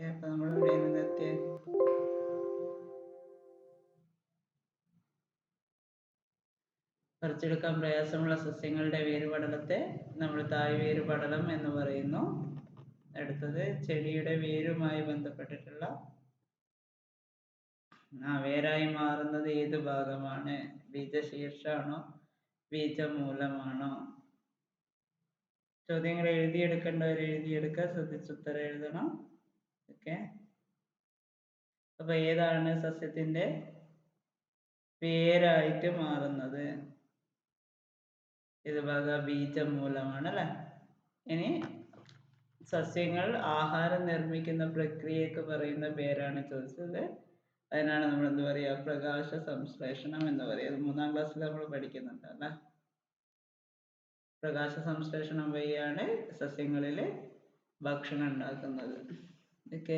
നമ്മൾ നിർത്തിയ പറിച്ചെടുക്കാൻ പ്രയാസമുള്ള സസ്യങ്ങളുടെ വേരുപടലത്തെ നമ്മൾ തായ് വേരുപടലം എന്ന് പറയുന്നു. അടുത്തത് ചെടിയുടെ വേരുമായി ബന്ധപ്പെട്ടിട്ടുള്ള ആ വേരായി മാറുന്നത് ഏത് ഭാഗമാണ്? ബീജശീർഷാണോ? ബീജമൂലമാണോ? ചോദ്യങ്ങൾ എഴുതിയെടുക്കേണ്ടവർ എഴുതിയെടുക്കുക ശ്രദ്ധിച്ചുത്തരം എഴുതണം. ഓക്കെ അപ്പൊ ഏതാണ് സസ്യത്തിന്റെ പേരായിട്ട് മാറുന്നത്? ഇത് ഭാഗ ബീജമൂലമാണ് അല്ലെ ഇനി സസ്യങ്ങൾ ആഹാരം നിർമ്മിക്കുന്ന പ്രക്രിയക്ക് പറയുന്ന പേരാണ് ചോദിച്ചത്. അതിനാണ് നമ്മൾ എന്ത് പറയുക പ്രകാശ സംശ്ലേഷണം എന്ന് പറയുന്നത് മൂന്നാം ക്ലാസ്സിൽ നമ്മൾ പഠിക്കുന്നുണ്ട് അല്ലേ? പ്രകാശ സംശ്ലേഷണം വഴിയാണ് സസ്യങ്ങളിൽ ഭക്ഷണം ഉണ്ടാക്കുന്നത്. ഓക്കെ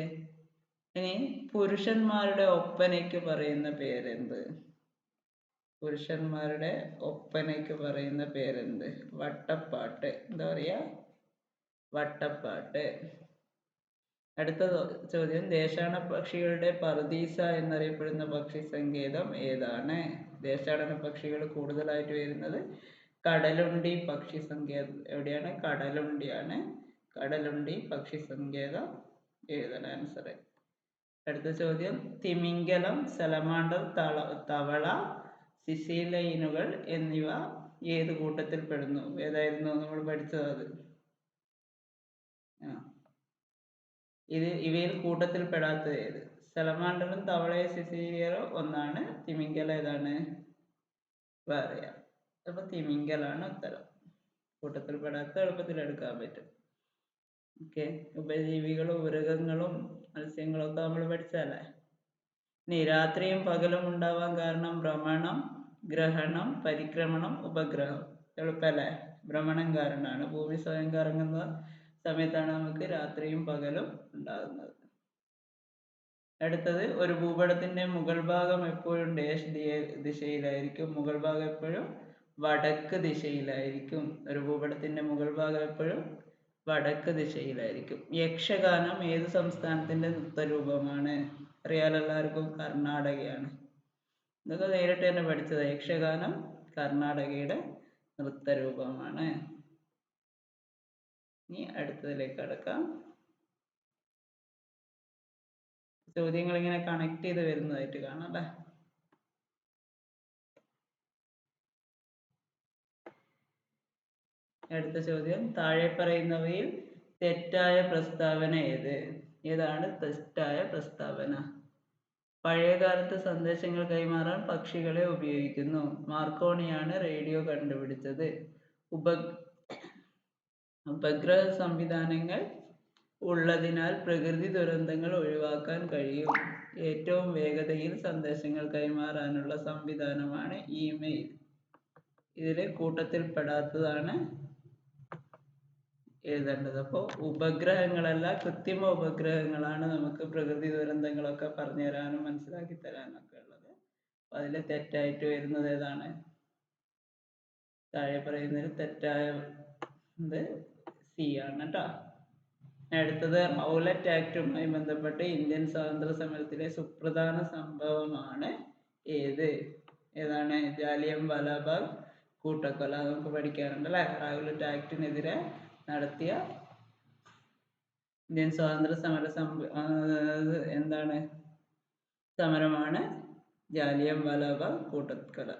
ഇനി പുരുഷന്മാരുടെ ഒപ്പനയ്ക്ക് പറയുന്ന പേരെന്ത്? പുരുഷന്മാരുടെ ഒപ്പനയ്ക്ക് പറയുന്ന പേരെന്ത്? വട്ടപ്പാട്ട്. എന്താ പറയാ? വട്ടപ്പാട്ട്. അടുത്ത ചോദ്യം. ദേശാടന പക്ഷികളുടെ പറുദീസ എന്നറിയപ്പെടുന്ന പക്ഷി സങ്കേതം ഏതാണ്? ദേശാടന പക്ഷികൾ കൂടുതലായിട്ട് വരുന്നത് കടലുണ്ടി പക്ഷി സങ്കേതം എവിടെയാണ്? കടലുണ്ടിയാണ്. കടലുണ്ടി പക്ഷി സങ്കേതം എഴുതണം ആൻസർ അടുത്ത ചോദ്യം. തിമിംഗലം സലമാണ്ടർ തള തവള സിസിലൈനുകൾ എന്നിവ ഏത് കൂട്ടത്തിൽ പെടുന്നു? ഏതായിരുന്നു നമ്മൾ പഠിച്ചത് അത്? ഇത് ഇവയിൽ കൂട്ടത്തിൽ പെടാത്തത് ഏത്? സലമാണ്ടറും തവളയും സിസീലിയറും ഒന്നാണ്. തിമിംഗല ഏതാണ്? വേറെയാ. അപ്പൊ തിമിംഗലാണ് ഉത്തരം. കൂട്ടത്തിൽ പെടാത്ത എളുപ്പത്തിൽ എടുക്കാൻ പറ്റും. ഓക്കെ ഉപജീവികളും മൃഗങ്ങളും മത്സ്യങ്ങളും ഒക്കെ നമ്മൾ പഠിച്ചതല്ലേ ഇനി രാത്രിയും പകലും ഉണ്ടാവാൻ കാരണം ഭ്രമണം ഗ്രഹണം പരിക്രമണം ഉപഗ്രഹം. എളുപ്പല്ലേ? ഭ്രമണം കാരണമാണ്. ഭൂമി സ്വയം കറങ്ങുന്ന സമയത്താണ് നമുക്ക് രാത്രിയും പകലും ഉണ്ടാകുന്നത്. അടുത്തത് ഒരു ഭൂപടത്തിന്റെ മുകൾ ഭാഗം എപ്പോഴും ഡേഷ് ദിശയിലായിരിക്കും. മുകൾ ഭാഗം എപ്പോഴും വടക്ക് ദിശയിലായിരിക്കും. ഒരു ഭൂപടത്തിന്റെ മുകൾ ഭാഗം എപ്പോഴും വടക്ക് ദിശയിലായിരിക്കും. യക്ഷഗാനം ഏത് സംസ്ഥാനത്തിന്റെ നൃത്തരൂപമാണ്? അറിയാലോ എല്ലാവർക്കും കർണാടകയാണ്. ഇതൊക്കെ നേരിട്ട് തന്നെ പഠിച്ചത്. യക്ഷഗാനം കർണാടകയുടെ നൃത്തരൂപമാണ്. ഇനി അടുത്തതിലേക്ക് കടക്കാം. ചോദ്യങ്ങൾ ഇങ്ങനെ കണക്ട് ചെയ്ത് വരുന്നതായിട്ട് കാണാം അല്ലേ? അടുത്ത ചോദ്യം. താഴെ പറയുന്നവയിൽ തെറ്റായ പ്രസ്താവന ഏത്? ഏതാണ് തെറ്റായ പ്രസ്താവന? പഴയകാലത്ത് സന്ദേശങ്ങൾ കൈമാറാൻ പക്ഷികളെ ഉപയോഗിക്കുന്നു. മാർക്കോണിയാണ് റേഡിയോ കണ്ടുപിടിച്ചത്. ഉപ ഉപഗ്രഹ സംവിധാനങ്ങൾ ഉള്ളതിനാൽ പ്രകൃതി ദുരന്തങ്ങൾ ഒഴിവാക്കാൻ കഴിയും. ഏറ്റവും വേഗതയിൽ സന്ദേശങ്ങൾ കൈമാറാനുള്ള സംവിധാനമാണ് ഇമെയിൽ. ഇതിൽ കൂട്ടത്തിൽപ്പെടാത്തതാണ് എഴുതേണ്ടത്. അപ്പോൾ ഉപഗ്രഹങ്ങളല്ല കൃത്രിമ ഉപഗ്രഹങ്ങളാണ് നമുക്ക് പ്രകൃതി ദുരന്തങ്ങളൊക്കെ പറഞ്ഞു തരാനും മനസ്സിലാക്കി തരാനും ഒക്കെ ഉള്ളത്. അപ്പോൾ അതിൽ തെറ്റായിട്ട് വരുന്നത് ഏതാണ്? താഴെ പറയുന്നതിൽ തെറ്റായ ഇത് സി ആണ് കേട്ടോ അടുത്തത് റൗലറ്റ് ആക്ടുമായി ബന്ധപ്പെട്ട് ഇന്ത്യൻ സ്വാതന്ത്ര്യ സമരത്തിലെ സുപ്രധാന സംഭവമാണ് ഏത്? ഏതാണ്? ജാലിയൻ വാലാബാഗ് കൂട്ടക്കൊല. നമുക്ക് പഠിക്കാറുണ്ട് അല്ലേ? റൗലറ്റ് ആക്ടിനെതിരെ നടത്തിയ ഇന്ത്യൻ സ്വാതന്ത്ര്യ സമര എന്താണ്? സമരമാണ് ജാലിയൻ വാലാബാഗ് കൂട്ടക്കല.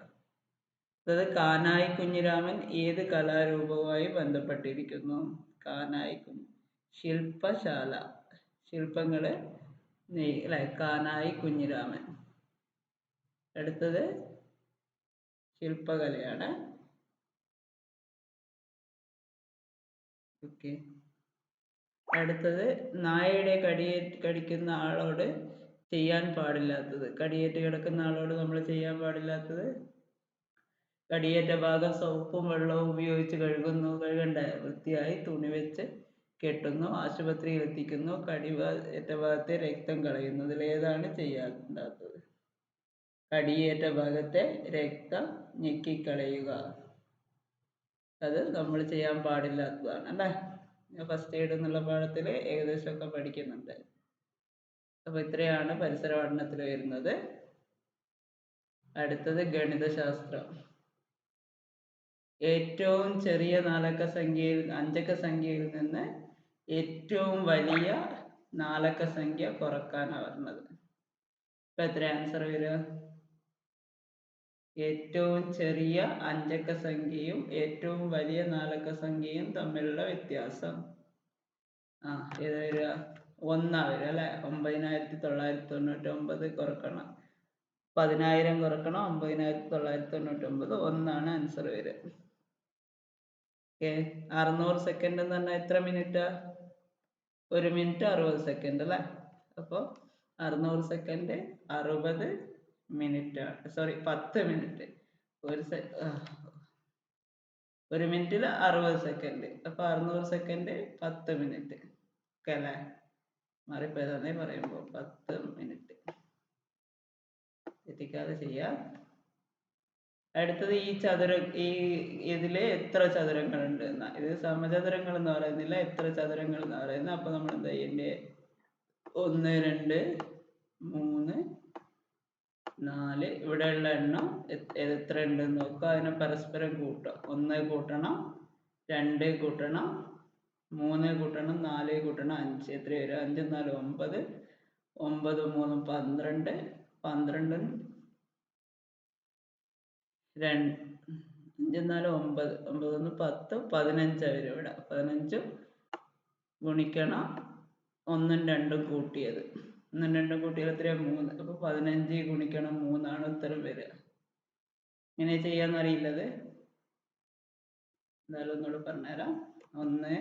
അതായത് കാനായി കുഞ്ഞിരാമൻ ഏത് കലാരൂപവുമായി ബന്ധപ്പെട്ടിരിക്കുന്നു? കാനായി കുഞ്ഞ് ശില്പശാല. ശില്പങ്ങൾ അല്ലെ കാനായി കുഞ്ഞിരാമൻ. അടുത്തത് ശില്പകലയാണ്. ഓക്കെ. അടുത്തത് നായയുടെ കടിയേ കടിക്കുന്ന ആളോട് ചെയ്യാൻ പാടില്ലാത്തത്. കടിയേറ്റ് കിടക്കുന്ന ആളോട് നമ്മൾ ചെയ്യാൻ പാടില്ലാത്തത്? കടിയേറ്റ ഭാഗം സോപ്പും വെള്ളവും ഉപയോഗിച്ച് കഴുകുന്നു. കഴുകണ്ട. വൃത്തിയായി തുണി വെച്ച് കെട്ടുന്നു. ആശുപത്രിയിൽ എത്തിക്കുന്നു. കടി ഏറ്റ ഭാഗത്തെ രക്തം കളയുന്നു. ഇതിലേതാണ് ചെയ്യാത്തത് കടിയേറ്റ ഭാഗത്തെ രക്തം ഞെക്കിക്കളയുക. അത് നമ്മൾ ചെയ്യാൻ പാടില്ലാത്തതാണ് അല്ലേ? ഫസ്റ്റ് എയ്ഡ് എന്നുള്ള പാഠത്തിൽ ഏകദേശമൊക്കെ പഠിക്കുന്നുണ്ട്. അപ്പൊ ഇത്രയാണ് പരിസര പഠനത്തിൽ വരുന്നത്. അടുത്തത് ഗണിതശാസ്ത്രം. ഏറ്റവും ചെറിയ നാലക്ക സംഖ്യയിൽ അഞ്ചക്ക സംഖ്യയിൽ നിന്ന് ഏറ്റവും വലിയ നാലക്ക സംഖ്യ കുറക്കാനാണ് പറഞ്ഞത്. ഇപ്പൊ എത്ര ആൻസർ വരിക? ഏറ്റവും ചെറിയ അഞ്ചക്ക സംഖ്യയും ഏറ്റവും വലിയ നാലക്ക സംഖ്യയും തമ്മിലുള്ള വ്യത്യാസം. ആ ഏത് വരിക ഒന്നാ വരിക അല്ലെ? ഒമ്പതിനായിരത്തി തൊള്ളായിരത്തി തൊണ്ണൂറ്റി ഒമ്പത് കുറക്കണം. പതിനായിരം കുറക്കണം? ഒമ്പതിനായിരത്തി തൊള്ളായിരത്തി തൊണ്ണൂറ്റി ഒമ്പത് ഒന്നാണ് ആൻസർ വരിക. ഓക്കെ. അറുന്നൂറ് സെക്കൻഡ് എന്ന് പറഞ്ഞാൽ എത്ര മിനിറ്റ് ഒരു മിനിറ്റ് അറുപത് സെക്കൻഡ് അല്ലേ? അപ്പോൾ അറുന്നൂറ് സെക്കൻഡ് അറുപത് മിനിറ്റ് സോറി പത്ത് മിനിറ്റ് ഒരു സെ ഒരു മിനിറ്റിൽ അറുപത് സെക്കൻഡ് അപ്പോൾ അറുന്നൂറ് സെക്കൻഡ് പത്ത് മിനിറ്റ് ഓക്കെ അല്ലേ? മാറിപ്പോയതാന്നേ പറയുമ്പോൾ പത്ത് മിനിറ്റ് തെറ്റിക്കാതെ ചെയ്യാം. അടുത്തത് ഈ ചതുര ഈ ഇതിൽ എത്ര ചതുരങ്ങളുണ്ട് എന്നാ. ഇത് സമചതുരങ്ങൾ എന്ന് പറയുന്നില്ല എത്ര ചതുരങ്ങൾ എന്ന് പറയുന്നത്. അപ്പൊ നമ്മൾ എന്താ ചെയ്യണ്ടേ ഒന്ന് രണ്ട് മൂന്ന് നാല്. ഇവിടെയുള്ള എണ്ണം എത്- എത്ര ഉണ്ടെന്ന് നോക്കുക. അതിനെ പരസ്പരം കൂട്ടുക. ഒന്ന് കൂട്ടണം രണ്ട് കൂട്ടണം മൂന്ന് കൂട്ടണം നാല് കൂട്ടണം അഞ്ച്. എത്ര വരും അഞ്ച് നാല് ഒമ്പത്. ഒമ്പത് മൂന്ന് പന്ത്രണ്ട്. പന്ത്രണ്ട് രണ്ട്. അഞ്ച് നാല് ഒമ്പത്. ഒമ്പത് ഒന്ന് പത്ത് പതിനഞ്ചാണ് വരും ഇവിടെ. പതിനഞ്ചും ഗുണിക്കണം. ഒന്നും രണ്ടും കൂട്ടിയത്. ഒന്നും രണ്ടും കൂട്ടിയാൽ എത്രയാ? മൂന്ന്. അപ്പൊ പതിനഞ്ച് ഗുണിക്കണം മൂന്നാണ് ഉത്തരം വരിക. ഇങ്ങനെ ചെയ്യാന്നറിയില്ലത് എന്തായാലും ഒന്നുകൂടെ പറഞ്ഞുതരാം. ഒന്ന്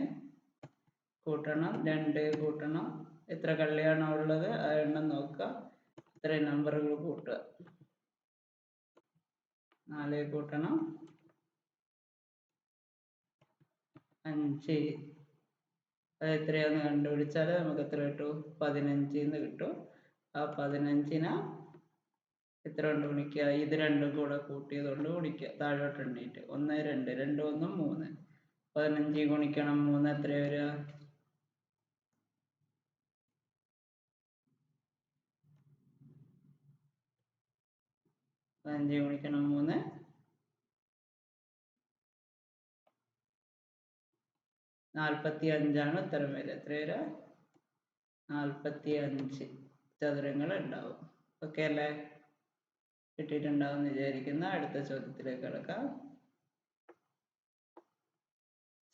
കൂട്ടണം രണ്ട് കൂട്ടണം. എത്ര കള്ളിയാണോ ഉള്ളത്? ആ എണ്ണം നോക്കുക. ഇത്ര നമ്പറുകൾ കൂട്ടുക? നാല് കൂട്ടണം. അഞ്ച്. അത് എത്രയാന്ന് കണ്ടുപിടിച്ചാൽ നമുക്ക് എത്ര കിട്ടും? പതിനഞ്ചിന്ന് കിട്ടും. ആ പതിനഞ്ചിന് എത്ര കൊണ്ട് ഗുണിക്കുക ഇത് രണ്ടും കൂടെ കൂട്ടിയത് കൊണ്ട് ഗുണിക്കുക. താഴോട്ട് എണ്ണീട്ട് ഒന്ന് രണ്ട്. രണ്ട് ഒന്ന് മൂന്ന്. പതിനഞ്ച് ഗുണിക്കണം. മൂന്ന് എത്ര വരിക? പതിനഞ്ച് ഗുണിക്കണം. മൂന്ന്. നാൽപ്പത്തി അഞ്ചാണ് ഉത്തരം വരിക. എത്ര വരിക? നാൽപ്പത്തി അഞ്ച് ചതുരങ്ങൾ ഉണ്ടാവും ഓക്കെ അല്ലേ? കിട്ടിയിട്ടുണ്ടാവും എന്ന് വിചാരിക്കുന്ന. അടുത്ത ചോദ്യത്തിലേക്ക് കിടക്കാം.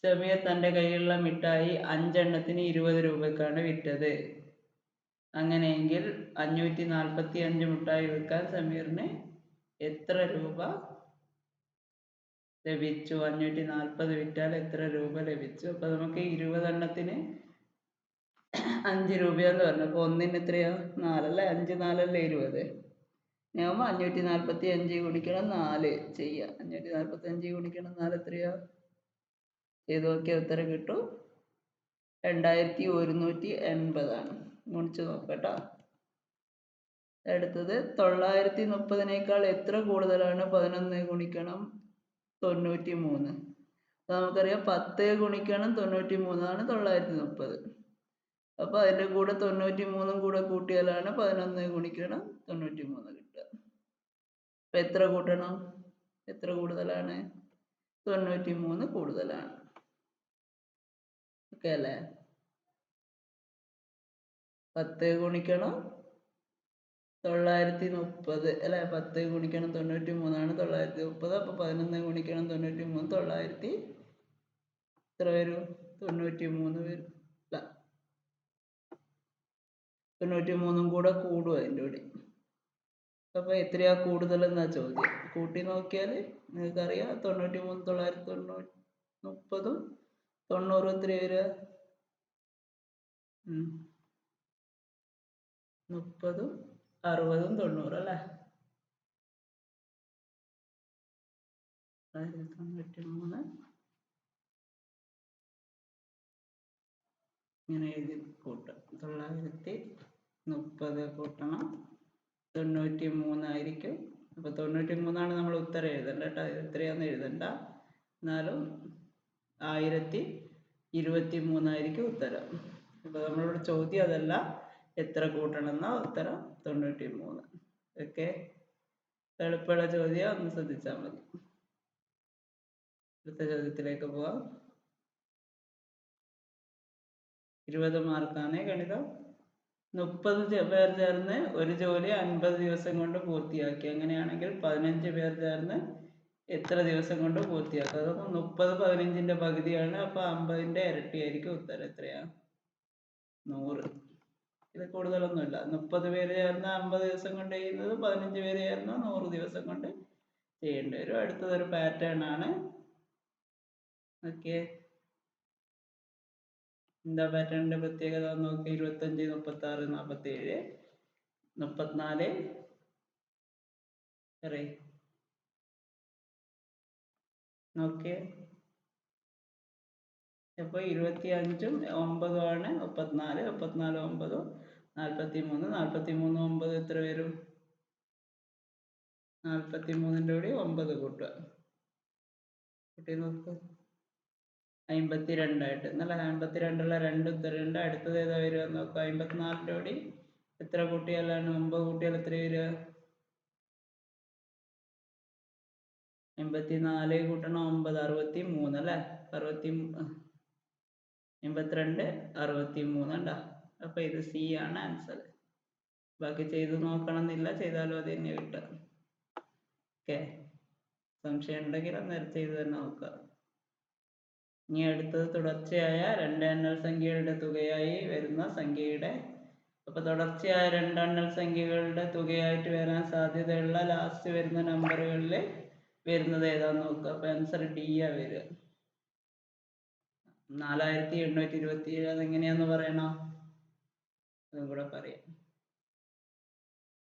സെമിയ തന്റെ കയ്യിലുള്ള മിഠായി അഞ്ചെണ്ണത്തിന് ഇരുപത് രൂപക്കാണ് വിറ്റത്. അങ്ങനെയെങ്കിൽ അഞ്ഞൂറ്റി നാൽപ്പത്തി അഞ്ച് മിഠായി വിൽക്കാൻ സമീറിന് എത്ര രൂപ ലഭിച്ചു. അഞ്ഞൂറ്റി നാൽപ്പത് വിറ്റാൽ എത്ര രൂപ ലഭിച്ചു? അപ്പൊ നമുക്ക് ഇരുപതെണ്ണത്തിന് അഞ്ച് രൂപയാന്ന് പറഞ്ഞു. അപ്പൊ ഒന്നിന് എത്രയാ? നാലല്ലേ? അഞ്ച് നാലല്ലേ ഇരുപത്? ഞാകുമ്പോൾ അഞ്ഞൂറ്റി നാൽപ്പത്തി അഞ്ച് ഗുണിക്കണം നാല് ചെയ്യാം. അഞ്ഞൂറ്റി നാൽപ്പത്തി അഞ്ച് ഗുണിക്കണം നാല് എത്രയോ? ചെയ്ത് നോക്കിയാൽ ഉത്തരം കിട്ടും. രണ്ടായിരത്തി ഒരുന്നൂറ്റി എൺപതാണ്. ഗുണിച്ച് നോക്കട്ടോ. അടുത്തത് തൊള്ളായിരത്തി മുപ്പതിനേക്കാൾ എത്ര കൂടുതലാണ്? പതിനൊന്ന് ഗുണിക്കണം. തൊണ്ണൂറ്റി മൂന്ന് അപ്പൊ നമുക്കറിയാം പത്ത് ഗുണിക്കണം തൊണ്ണൂറ്റി മൂന്നാണ് തൊള്ളായിരത്തി മുപ്പത് അപ്പൊ അതിന്റെ കൂടെ തൊണ്ണൂറ്റി മൂന്നും കൂടെ കൂട്ടിയാലാണ് പതിനൊന്ന് ഗുണിക്കണം തൊണ്ണൂറ്റി മൂന്ന് കിട്ടുക. അപ്പൊ എത്ര കൂട്ടണം? എത്ര കൂടുതലാണ്? തൊണ്ണൂറ്റി മൂന്ന് കൂടുതലാണ്. ഓക്കെ അല്ലേ? പത്ത് ഗുണിക്കണം തൊള്ളായിരത്തി മുപ്പത് അല്ലെ? പത്ത് ഗുണിക്കണം തൊണ്ണൂറ്റി മൂന്നാണ് തൊള്ളായിരത്തി മുപ്പത് അപ്പൊ പതിനൊന്ന് ഗുണിക്കണം തൊണ്ണൂറ്റി മൂന്ന് തൊള്ളായിരത്തി എത്ര വരും? തൊണ്ണൂറ്റി മൂന്ന് വരും. അല്ല. തൊണ്ണൂറ്റി മൂന്നും കൂടെ കൂടും അതിന്റെ കൂടെ. അപ്പൊ എത്രയാ കൂടുതൽ എന്നാ ചോദ്യം? കൂട്ടി നോക്കിയാൽ നിങ്ങൾക്കറിയാം. തൊണ്ണൂറ്റി മൂന്ന് തൊള്ളായിരത്തി തൊണ്ണൂറ്റി മുപ്പതും തൊണ്ണൂറും എത്ര വരിക. മുപ്പതും അറുപതും തൊണ്ണൂറും അല്ലേ? ഇങ്ങനെ എഴുതി കൂട്ടും. തൊള്ളായിരത്തി മുപ്പത് കൂട്ടണം. തൊണ്ണൂറ്റി മൂന്നായിരിക്കും അപ്പോൾ തൊണ്ണൂറ്റി മൂന്നാണ് നമ്മൾ ഉത്തരം എഴുതേണ്ട കേട്ടോ എത്രയാന്ന് എഴുതണ്ട. എന്നാലും ആയിരത്തി ഇരുപത്തി മൂന്നായിരിക്കും ഉത്തരം. അപ്പോൾ നമ്മളോട് ചോദ്യം അതല്ല. എത്ര കൂട്ടണം എന്നാ ഉത്തരം. തൊണ്ണൂറ്റി മൂന്ന് ഓക്കെ? എളുപ്പമുള്ള ചോദ്യം ഒന്ന് ശ്രദ്ധിച്ചാൽ മതി. അടുത്ത ചോദ്യത്തിലേക്ക് പോവാം. ഇരുപത് മാർക്കാണ് ഗണിതം. മുപ്പത് പേർ ചേർന്ന് ഒരു ജോലി അൻപത് ദിവസം കൊണ്ട് പൂർത്തിയാക്കി. അങ്ങനെയാണെങ്കിൽ പതിനഞ്ച് പേർ ചേർന്ന് എത്ര ദിവസം കൊണ്ട് പൂർത്തിയാക്കും? അതൊക്കെ മുപ്പത് പതിനഞ്ചിന്റെ പകുതിയാണ്. അപ്പൊ അമ്പതിന്റെ ഇരട്ടിയായിരിക്കും ഉത്തരം എത്രയാ? നൂറ്. ഇത് കൂടുതലൊന്നുമില്ല. മുപ്പത് പേര് ചേർന്ന് അമ്പത് ദിവസം കൊണ്ട് ചെയ്യുന്നത് പതിനഞ്ച് പേര് ചേർന്ന് നൂറ് ദിവസം കൊണ്ട് ചെയ്യേണ്ടി വരും. അടുത്തതൊരു പാറ്റേൺ ആണ്. ഓക്കെ എന്താ പാറ്റേണിന്റെ പ്രത്യേകത? നോക്കി ഇരുപത്തഞ്ച് മുപ്പത്തി ആറ് നാൽപ്പത്തി ഏഴ് മുപ്പത്തിനാല് നോക്കിയേ. അപ്പോൾ ഇരുപത്തി അഞ്ചും ഒമ്പതും ആണ്. മുപ്പത്തിനാല് മുപ്പത്തിനാല് ഒമ്പതും. നാൽപ്പത്തി മൂന്ന് നാൽപ്പത്തി മൂന്ന് ഒമ്പത് എത്ര വരും? നാൽപ്പത്തി മൂന്നിന്റെ കൂടി ഒമ്പത് കൂട്ടുക. കൂട്ടി നോക്ക്. അമ്പത്തി രണ്ടായിട്ട് എന്നല്ല അമ്പത്തി രണ്ടുള്ള രണ്ട് ഉത്തരമുണ്ട് അടുത്തത് ഏതാ വരിക നോക്കുക അമ്പത്തിനാലിന്റെ കൂടി എത്ര കൂട്ടിയാലാണ്? ഒമ്പത് കൂട്ടിയാൽ എത്ര വരിക? എൺപത്തിനാല് കൂട്ടണം ഒമ്പത്. അറുപത്തി മൂന്ന് അല്ലേ? അറുപത്തി എൺപത്തിരണ്ട് അറുപത്തി മൂന്ന് ഉണ്ടോ അപ്പോൾ ഇത് സി ആണ് ആൻസർ ബാക്കി ചെയ്ത് നോക്കണമെന്നില്ല ചെയ്താലും അത് തന്നെ കിട്ടുക. ഓക്കെ സംശയം ഉണ്ടെങ്കിൽ അന്നേരം ചെയ്ത് തന്നെ നോക്കുക. ഇനി അടുത്തത് തുടർച്ചയായ രണ്ട് എണ്ണൽ സംഖ്യകളുടെ തുകയായി വരുന്ന സംഖ്യയുടെ അപ്പൊ തുടർച്ചയായ രണ്ട് എണ്ണൽ സംഖ്യകളുടെ തുകയായിട്ട് വരാൻ സാധ്യതയുള്ള ലാസ്റ്റ് വരുന്ന നമ്പറുകളിൽ വരുന്നത് ഏതാന്ന് നോക്കുക. അപ്പൊ ആൻസർ ഡി ആ വരിക. നാലായിരത്തി എണ്ണൂറ്റി ഇരുപത്തി ഏഴ് അതെങ്ങനെയാന്ന് പറയണോ? അതും പറയാം.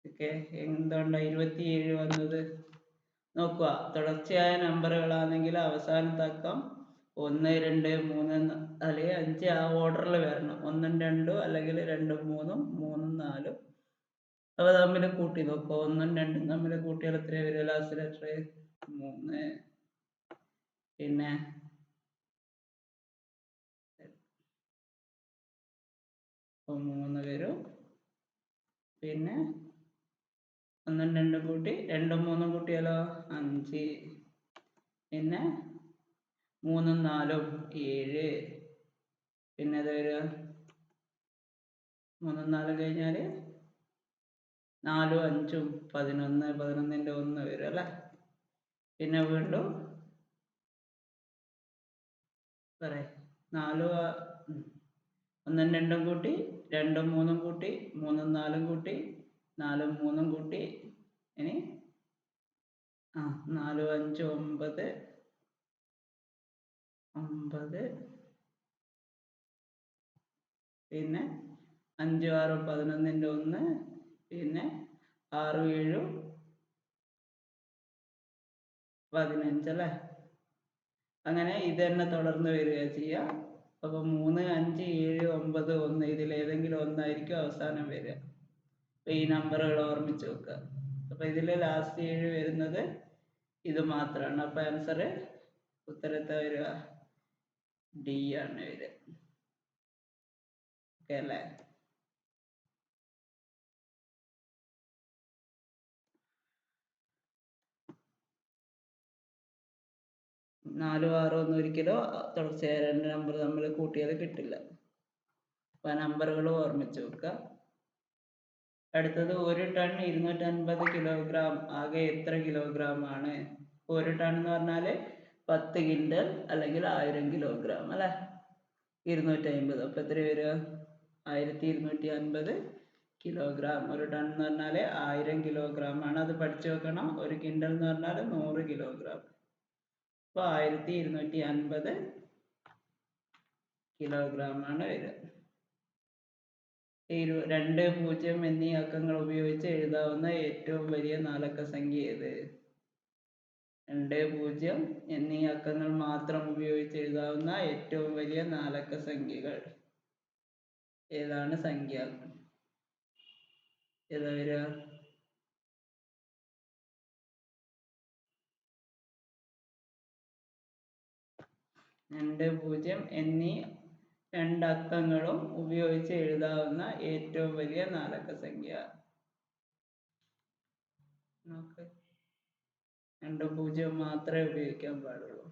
ഓക്കെ എന്തുകൊണ്ടാണ് ഇരുപത്തിയേഴ് വന്നത്? നോക്കുക തുടർച്ചയായ നമ്പറുകളാണെങ്കിൽ അവസാനത്താക്കം ഒന്ന് രണ്ട് മൂന്ന് അല്ലെങ്കിൽ അഞ്ച് ആ ഓർഡറിൽ വരണം. ഒന്നും രണ്ടും അല്ലെങ്കിൽ രണ്ടും മൂന്നും മൂന്നും നാലും. അവ തമ്മിൽ കൂട്ടി നോക്കുക ഒന്നും രണ്ടും തമ്മിൽ കൂട്ടിയാൽ എത്രയാണ് വരിക? ലാസ്റ്റ് ലെറ്റർ മൂന്ന്. പിന്നെ മൂന്ന് വരും പിന്നെ ഒന്നും രണ്ടും കൂട്ടി രണ്ടും മൂന്നും കൂട്ടിയാലോ? അഞ്ച്. പിന്നെ മൂന്നും നാലും ഏഴ്. പിന്നെ അത് വരിക? മൂന്നും നാലും കഴിഞ്ഞാൽ നാലും അഞ്ചും പതിനൊന്ന്. പതിനൊന്നിന്റെ ഒന്ന് വരും അല്ലേ? പിന്നെ വീണ്ടും പറയാം. നാലും ഒന്നും രണ്ടും കൂട്ടി രണ്ടും മൂന്നും കൂട്ടി മൂന്നും നാലും കൂട്ടി നാലും മൂന്നും കൂട്ടി ഇനി ആ നാലും അഞ്ച് ഒമ്പത് ഒമ്പത് പിന്നെ അഞ്ചും ആറും പതിനൊന്നിന്റെ ഒന്ന് പിന്നെ ആറ് ഏഴും പതിനഞ്ച് അല്ലേ അങ്ങനെ ഇത് തന്നെ തുടർന്ന് വരിക ചെയ്യുക. അപ്പോൾ മൂന്ന് അഞ്ച് ഏഴ് ഒമ്പത് ഒന്ന് ഇതിൽ ഏതെങ്കിലും ഒന്നായിരിക്കും അവസാനം വരിക. അപ്പോൾ ഈ നമ്പറുകൾ ഓർമ്മിച്ച് വെക്കുക. അപ്പോൾ ഇതിലെ ലാസ്റ്റ് ഏഴ് വരുന്നത് ഇത് മാത്രമാണ്. അപ്പോൾ ആൻസർ ഉത്തരത്തെ വരിക. ഡി ആണ് വരിക. ഓക്കെ അല്ലേ? നാലും ആറോ ഒന്നും ഒരിക്കലും തുടർച്ചയായ രണ്ട് നമ്പർ തമ്മിൽ കൂട്ടിയാൽ കിട്ടില്ല. അപ്പൊ ആ നമ്പറുകൾ ഓർമ്മിച്ച് വെക്കുക. അടുത്തത് ഒരു ടൺ ഇരുന്നൂറ്റൻപത് കിലോഗ്രാം ആകെ എത്ര കിലോഗ്രാം ആണ്? ഒരു ടൺ എന്ന് പറഞ്ഞാൽ പത്ത് കിൻഡൽ അല്ലെങ്കിൽ ആയിരം കിലോഗ്രാം അല്ലേ? ഇരുന്നൂറ്റി അമ്പത് അപ്പോൾ എത്ര വരിക? ആയിരത്തി ഇരുന്നൂറ്റി അൻപത് കിലോഗ്രാം ഒരു ടൺ എന്ന് പറഞ്ഞാൽ ആയിരം കിലോഗ്രാം ആണ്. അത് പഠിച്ചു വെക്കണം. ഒരു കിൻഡൽ എന്ന് പറഞ്ഞാൽ നൂറ് കിലോഗ്രാം അപ്പോൾ ആയിരത്തി ഇരുന്നൂറ്റി അൻപത് കിലോഗ്രാം ആണ് വരിക. ഇരു രണ്ട് പൂജ്യം എന്നീ അക്കങ്ങൾ ഉപയോഗിച്ച് എഴുതാവുന്ന ഏറ്റവും വലിയ നാലക്ക സംഖ്യ ഏത്? രണ്ട് പൂജ്യം എന്നീ അക്കങ്ങൾ മാത്രം ഉപയോഗിച്ച് എഴുതാവുന്ന ഏറ്റവും വലിയ നാലക്ക സംഖ്യകൾ ഏതാണ് സംഖ്യ? ഏതാ വരിക? രണ്ട് പൂജ്യം എന്നീ രണ്ടക്കങ്ങളും ഉപയോഗിച്ച് എഴുതാവുന്ന ഏറ്റവും വലിയ നാലക്ക സംഖ്യ. രണ്ട് പൂജ്യം മാത്രമേ ഉപയോഗിക്കാൻ പാടുള്ളൂ.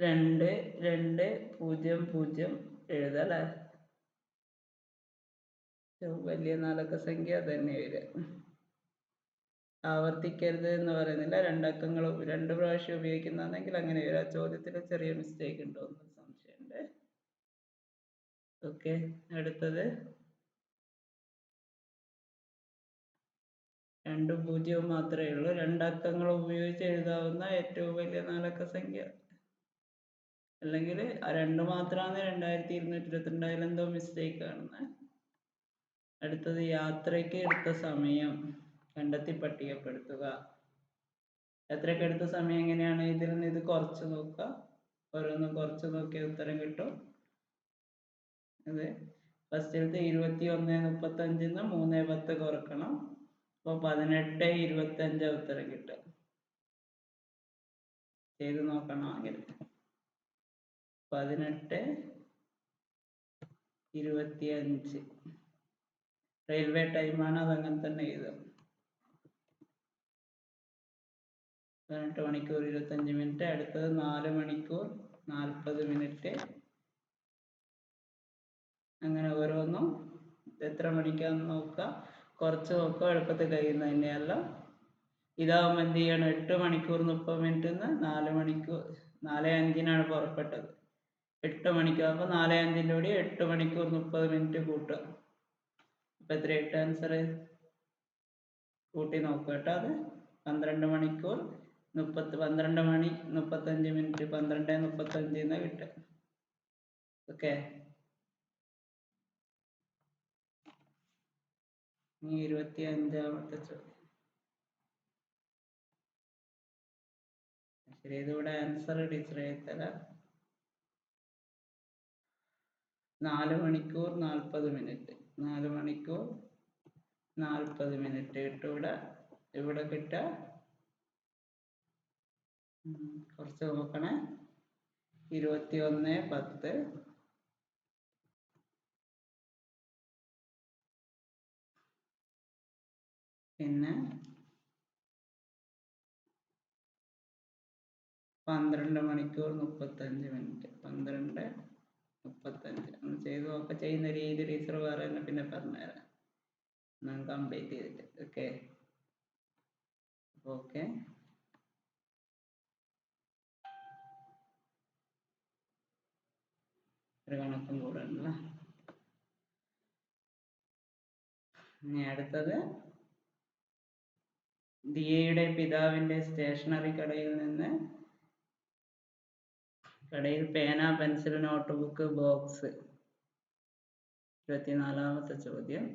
രണ്ട് രണ്ട് പൂജ്യം പൂജ്യം എഴുതല്ലേ? വലിയ നാലക്ക സംഖ്യ തന്നെ വരിക. ആവർത്തിക്കരുത് എന്ന് പറയുന്നില്ല. രണ്ടക്കങ്ങൾ രണ്ട് പ്രാവശ്യം ഉപയോഗിക്കുന്നതാണെങ്കിൽ അങ്ങനെ വരാം ചോദ്യത്തിൽ ചെറിയ മിസ്റ്റേക്ക് ഉണ്ടോ എന്ന് സംശയമുണ്ട്. ഓക്കെ അടുത്തത്. രണ്ട് പൂജ്യവും മാത്രമേ ഉള്ളൂ. രണ്ടക്കങ്ങൾ ഉപയോഗിച്ച് എഴുതാവുന്ന ഏറ്റവും വലിയ നാലക്ക സംഖ്യ. അല്ലെങ്കിൽ രണ്ട് മാത്രമാണ് രണ്ടായിരത്തി ഇരുന്നൂറ്റി ഇരുപത്തിരണ്ട് എന്തോ മിസ്റ്റേക്ക് ആണെന്ന്. അടുത്തത് യാത്രയ്ക്ക് എടുത്ത സമയം. കണ്ടെത്തി പട്ടികപ്പെടുത്തുക. എത്രയൊക്കെ എടുത്ത സമയം എങ്ങനെയാണ് ഇതിൽ നിന്ന് ഇത് കുറച്ച് നോക്കുക? ഓരോന്നും കുറച്ച് നോക്കിയ ഉത്തരം കിട്ടും. അത് ഫസ്റ്റിലത്തെ ഇരുപത്തി ഒന്ന് മുപ്പത്തഞ്ചിൽ നിന്ന് മൂന്ന് പത്ത് കുറക്കണം. അപ്പോൾ പതിനെട്ട് ഇരുപത്തഞ്ച് ഉത്തരം കിട്ടുക ചെയ്ത് നോക്കണമെങ്കിൽ. പതിനെട്ട് ഇരുപത്തിയഞ്ച്. റെയിൽവേ ടൈമാണ് അതങ്ങനെ തന്നെ എഴുതുക. പതിനെട്ട് മണിക്കൂർ ഇരുപത്തഞ്ച് മിനിറ്റ് അടുത്തത് നാല് മണിക്കൂർ നാൽപ്പത് മിനിറ്റ്. അങ്ങനെ ഓരോന്നും എത്ര മണിക്കാന്ന് നോക്കുക. കുറച്ച് നോക്കുക എളുപ്പത്തിൽ കഴിയുന്ന തന്നെയല്ല. ഇതാവുമ്പോൾ എന്ത് ചെയ്യണം? എട്ട് മണിക്കൂർ മുപ്പത് മിനിറ്റ് നിന്ന് നാല് മണിക്കൂർ നാല് അഞ്ചിനാണ് പുറപ്പെട്ടത്. എട്ട് മണിക്കാകുമ്പോൾ നാല് അഞ്ചിന്റെ കൂടി എട്ട് മണിക്കൂർ മുപ്പത് മിനിറ്റ് കൂട്ടുക. അപ്പം എത്ര എട്ട് ആൻസർ കൂട്ടി നോക്കുക കേട്ടോ അത്. പന്ത്രണ്ട് മണിക്കൂർ മുപ്പത്ത് പന്ത്രണ്ട് മണി മുപ്പത്തഞ്ച് മിനിറ്റ് പന്ത്രണ്ട് മുപ്പത്തഞ്ച് എന്ന് കിട്ടുക ഓക്കെ? ഇനി ഇരുപത്തി അഞ്ചാമത്തെ ചോദ്യം. ശരി ഇതിവിടെ ആൻസർ ടീച്ചർ എഴുതരാം നാല് മണിക്കൂർ നാൽപ്പത് മിനിറ്റ്. നാല് മണിക്കൂർ നാൽപ്പത് മിനിറ്റ് കിട്ടും ഇവിടെ ഇവിടെ കിട്ടുക കുറച്ച് നോക്കണേ. ഇരുപത്തി ഒന്ന് പത്ത്. പിന്നെ പന്ത്രണ്ട് മണിക്കൂർ മുപ്പത്തഞ്ച് മിനിറ്റ്. പന്ത്രണ്ട് മുപ്പത്തഞ്ച്. ഒന്ന് ചെയ്ത് നോക്കാം. ചെയ്യുന്ന രീതി ടീച്ചർ വേറെ തന്നെ പിന്നെ പറഞ്ഞുതരാം. കംപ്ലീറ്റ് ചെയ്തിട്ട്. ഓക്കെ ഓക്കെ ഒരു കണക്കും കൂടെ ഉണ്ടല്ലോ? ഇനി അടുത്തത്. ദിയയുടെ പിതാവിന്റെ സ്റ്റേഷനറി കടയിൽ നിന്ന് കടയിൽ പേന പെൻസിൽ നോട്ട് ബുക്ക് ബോക്സ്. ഇരുപത്തിനാലാമത്തെ ചോദ്യം.